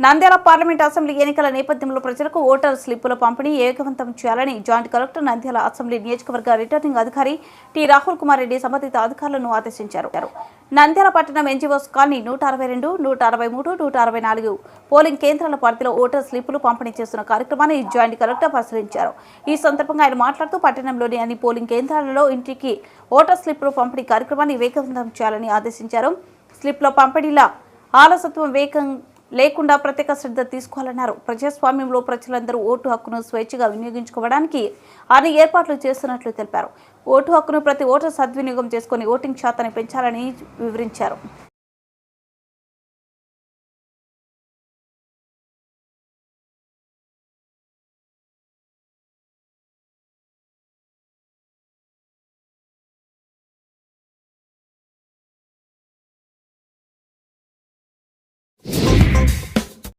Nandyal parliament assembly ఎన్నికల నేపథ్యంలో ప్రజలకు ఓటర్ స్లిప్పుల పంపిణీ ఏకవంతం చేయాలని జాయింట్ కలెక్టర్ నంద్యాల అసెంబ్లీ నియోజకవర్గ రిటర్నింగ్ అధికారి టి రాహుల్ కుమార్ రెడ్డి సంబంధిత అధికారులను ఆదేశించారు. నంద్యాల పట్టణం ఎన్జీఓస్ కాలనీ నూట అరవై రెండు నూట అరవై మూడు నూట అరవై నాలుగు పోలింగ్ కేంద్రాల పరిధిలో ఓటర్ స్లిప్పులు పంపిణీ చేస్తున్న కార్యక్రమాన్ని జాయింట్ కలెక్టర్ పరిశీలించారు. ఈ సందర్భంగా ఆయన మాట్లాడుతూ పట్టణంలోని అన్ని పోలింగ్ కేంద్రాలలో ఇంటికి ఓటర్ స్లిప్పులు పంపిణీ కార్యక్రమాన్ని వేగవంతం చేయాలని ఆదేశించారు. స్లిప్ల పంపిణీల ఆలసత్వం వేగం లేకుండా ప్రత్యేక శ్రద్ధ తీసుకోవాలన్నారు. ప్రజాస్వామ్యంలో ప్రజలందరూ ఓటు హక్కును స్వేచ్ఛగా వినియోగించుకోవడానికి అన్ని ఏర్పాట్లు చేస్తున్నట్లు తెలిపారు. ఓటు హక్కును ప్రతి ఓటర్ సద్వినియోగం చేసుకుని ఓటింగ్ శాతాన్ని పెంచాలని వివరించారు.